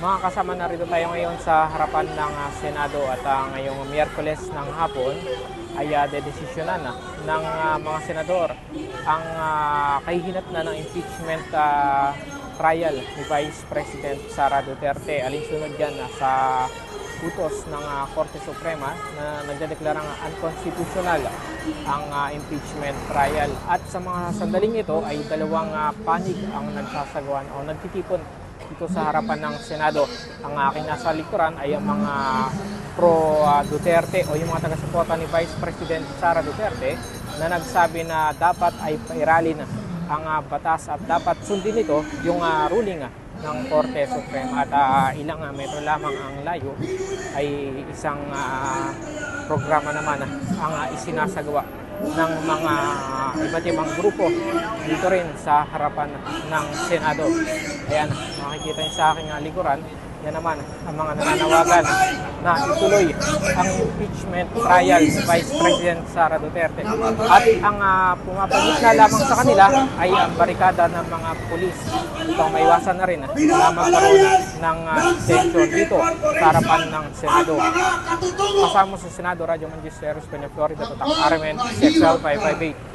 Mga kasama na rito tayo ngayon sa harapan ng ah, Senado at ah, ngayong Miyerkules ng hapon ay uh, dedesisyonan na ng ah, mga senador ang uh, kahihinat na ng impeachment ah, trial ni Vice President Sara Duterte. Alinsunod yan ah, sa utos ng ah, Korte Suprema na nagdedeklarang unconstitutional ang ah, impeachment trial. At sa mga sandaling ito ay dalawang ah, panig ang nagsasagawan o nagtitipon dito sa harapan ng Senado. Ang aking nasa likuran ay ang mga pro ah, Duterte o yung mga taga-suporta ni Vice President Sara Duterte na nagsabi na dapat ay pairalin ang ah, batas at dapat sundin ito yung ah, ruling ng Korte Suprema at ah, ilang metro lamang ang layo ay isang ah, programa naman ah, ang ah, isinasagawa ng mga iba't ibang grupo dito rin sa harapan ng Senado. Ayan, makikita niyo sa aking ah, likuran, yan naman ang mga nananawagan na ituloy ang impeachment trial ni Vice President Sara Duterte. At ang uh, pumapagitna lamang sa kanila ay ang barikada ng mga pulis. Upang maiwasan na rin na magkaroon ng uh, tension dito sa harapan ng Senado. Kasama sa Senado, Radyo Mangisteros, Peña Florida, Tatak CXL 558.